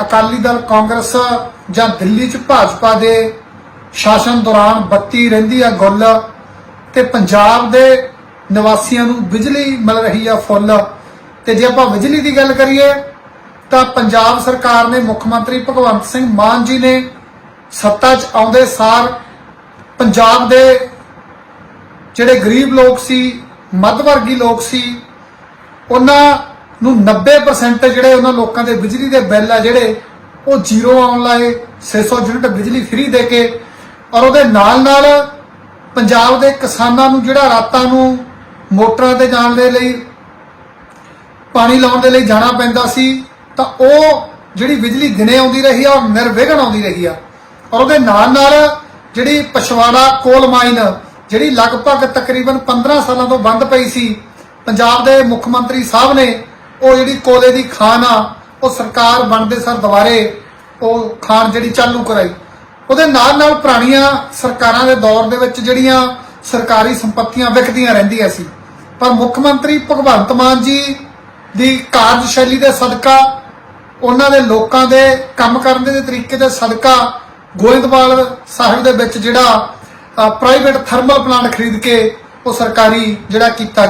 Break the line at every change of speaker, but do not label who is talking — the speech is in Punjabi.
ਅਕਾਲੀ ਦਲ ਕਾਂਗਰਸ ਜਾਂ ਦਿੱਲੀ 'ਚ ਭਾਜਪਾ ਦੇ ਸ਼ਾਸਨ ਦੌਰਾਨ ਬੱਤੀ ਰਹਿੰਦੀ ਆ ਗੁੱਲ ਤੇ ਪੰਜਾਬ ਦੇ ਨਿਵਾਸੀਆਂ ਨੂੰ ਬਿਜਲੀ ਮਿਲ ਰਹੀ ਆ ਫੁੱਲ। ਤੇ ਜੇ ਆਪਾਂ ਬਿਜਲੀ ਦੀ ਗੱਲ ਕਰੀਏ, ਤਾਂ ਪੰਜਾਬ ਸਰਕਾਰ ਨੇ ਮੁੱਖ ਮੰਤਰੀ ਭਗਵੰਤ ਸਿੰਘ ਮਾਨ ਜੀ ਨੇ ਸੱਤਾ 'ਚ ਆਉਂਦੇ ਸਾਰ ਪੰਜਾਬ ਦੇ ਜਿਹੜੇ ਗਰੀਬ ਲੋਕ ਸੀ, ਮੱਧ ਵਰਗੀ ਲੋਕ ਸੀ, ਉਹਨਾਂ ਨੂੰ 90% ਜਿਹੜੇ ਉਹਨਾਂ ਲੋਕਾਂ ਦੇ ਬਿਜਲੀ ਦੇ ਬਿੱਲ ਆ ਜਿਹੜੇ, ਉਹ ਜ਼ੀਰੋ ਆਉਣ ਲਾਏ 600 ਯੂਨਿਟ ਬਿਜਲੀ ਫ੍ਰੀ ਦੇ ਕੇ। ਔਰ ਉਹਦੇ ਨਾਲ ਨਾਲ ਪੰਜਾਬ ਦੇ ਕਿਸਾਨਾਂ ਨੂੰ ਜਿਹੜਾ ਰਾਤਾਂ ਨੂੰ ਮੋਟਰਾਂ ਤੇ ਜਾਣ ਦੇ ਲਈ, ਪਾਣੀ ਲਾਉਣ ਦੇ ਲਈ ਜਾਣਾ ਪੈਂਦਾ ਸੀ, ਤਾਂ ਉਹ ਜਿਹੜੀ ਬਿਜਲੀ ਦਿਨੇ ਆਉਂਦੀ ਰਹੀ ਆ, ਉਹ ਨਿਰਵਿਘਨ ਆਉਂਦੀ ਰਹੀ ਆ। ਔਰ ਉਹਦੇ ਨਾਲ ਨਾਲ ਜਿਹੜੀ ਪਛਵਾੜਾ ਕੋਲ ਮਾਈਨ ਜਿਹੜੀ ਲਗਭਗ ਤਕਰੀਬਨ 15 ਸਾਲਾਂ ਤੋਂ ਬੰਦ ਪਈ ਸੀ, ਪੰਜਾਬ ਦੇ ਮੁੱਖ ਮੰਤਰੀ ਸਾਹਿਬ ਨੇ ਉਹ ਜਿਹੜੀ ਕੋਲੇ ਦੀ ਖਾਨ ਆ, ਉਹ ਸਰਕਾਰ ਬਣਦੇ ਸਰ ਦੁਬਾਰੇ ਉਹ ਖਾਨ ਜਿਹੜੀ ਚਾਲੂ ਕਰਾਈ। ਉਹਦੇ ਨਾਲ ਨਾਲ ਪੁਰਾਣੀਆਂ ਸਰਕਾਰਾਂ ਦੇ ਦੌਰ ਦੇ ਵਿੱਚ ਜਿਹੜੀਆਂ ਸਰਕਾਰੀ ਸੰਪਤੀਆਂ ਵਿਕਦੀਆਂ ਰਹਿੰਦੀਆਂ ਸੀ। ਪਰ ਮੁੱਖ ਮੰਤਰੀ ਭਗਵੰਤ ਮਾਨ ਜੀ ਦੀ ਕਾਰਜਸ਼ੈਲੀ ਦੇ ਸਦਕਾ, ਉਹਨਾਂ ਦੇ ਲੋਕਾਂ ਦੇ ਕੰਮ ਕਰਨ ਦੇ ਤਰੀਕੇ ਦੇ ਸਦਕਾ ਗੋਇੰਦਵਾਲ ਸਾਹਿਬ ਦੇ ਵਿੱਚ ਜਿਹੜਾ ਪ੍ਰਾਈਵੇਟ ਥਰਮਲ ਪਲਾਂਟ ਖਰੀਦ ਕੇ ਉਹ ਸਰਕਾਰੀ ਜਿਹੜਾ ਕੀਤਾ